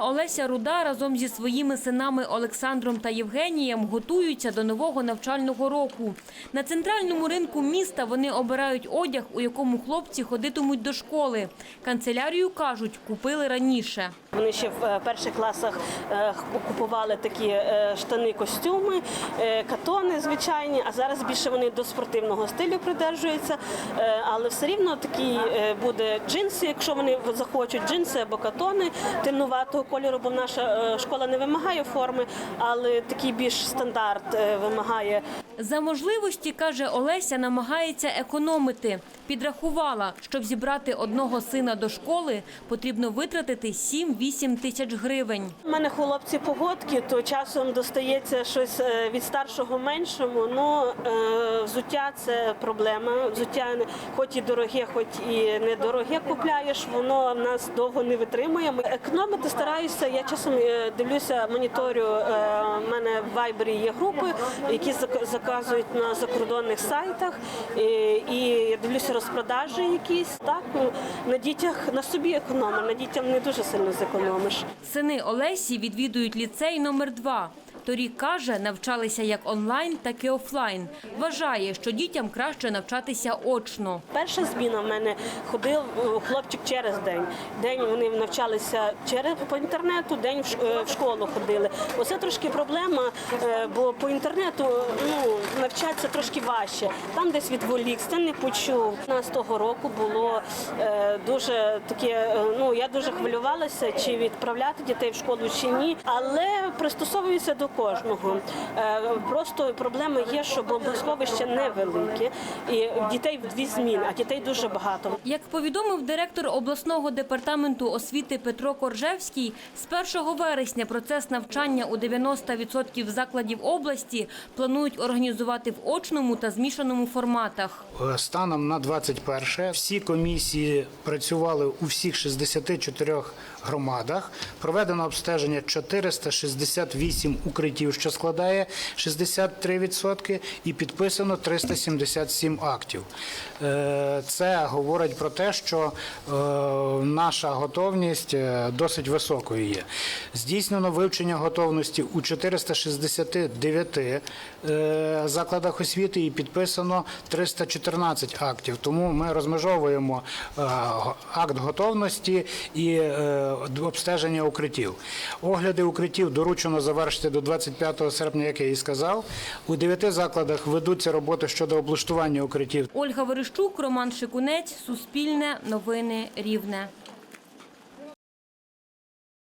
Олеся Руда разом зі своїми синами Олександром та Євгенієм готуються до нового навчального року. На центральному ринку міста вони обирають одяг, у якому хлопці ходитимуть до школи. Канцелярію кажуть, купили раніше. Вони ще в е, перших класах е, купували такі е, штани, костюми, катони звичайні, а зараз більше вони до спортивного стилю придержуються. Але все рівно такі буде джинси, якщо вони захочуть джинси або катони темнуватого кольору, бо наша е, школа не вимагає форми, але такий більш стандарт е, вимагає За можливості, каже Олеся, намагається економити. Підрахувала, щоб зібрати одного сина до школи, потрібно витратити 7-8 тисяч гривень. У мене хлопці погодки, то часом достається щось е, від старшого меншому. Ну е, взуття це проблема. Взуття хоч і дороге, хоч і недороге купляєш, воно нас довго не витримує. Ми Економити стараюся. Я часом е, дивлюся, моніторю. У мене в Вайбері є групи, які зак- заказують на закордонних сайтах. І, і я дивлюся розпродажі якісь. Так ну, на дітях на собі економиш, на дітям не дуже сильно зекономиш. Сини Олесі відвідують ліцей номер 2 Торік каже, навчалися як онлайн, так і офлайн. Вважає, що дітям краще навчатися очно. Перша зміна в мене ходив е, хлопчик через день. День вони навчалися через по інтернету, день в е, в школу ходили. Оце трошки проблема, е, бо по інтернету ну навчатися трошки важче. Там десь відволікся, не почув. У нас того року було дуже таке. Ну я дуже хвилювалася, чи відправляти дітей в школу чи ні, але пристосовуюся до кожного. Е, Просто проблема є, що бомбосховище невелике, і дітей в дві зміни, а дітей дуже багато. Як повідомив директор обласного департаменту освіти Петро Коржевський, з 1 вересня процес навчання у 90% закладів області планують організувати в очному та змішаному форматах. Е, Станом на 21 всі комісії працювали у всіх 64 громадах. Проведено обстеження 468 укриттів, що складає 63%, і підписано 377 актів. Е, Це говорить про те, що е, наша готовність е, досить високою є. Здійснено вивчення готовності у 469 е, закладах освіти і підписано 314 актів. Тому ми розмежовуємо акт готовності і обстеження укриттів. Огляди укриттів доручено завершити до 25 серпня, як я і сказав. У дев'яти закладах ведуться роботи щодо облаштування укриттів. Ольга Верещук, Роман Шикунець, Суспільне, Новини Рівне.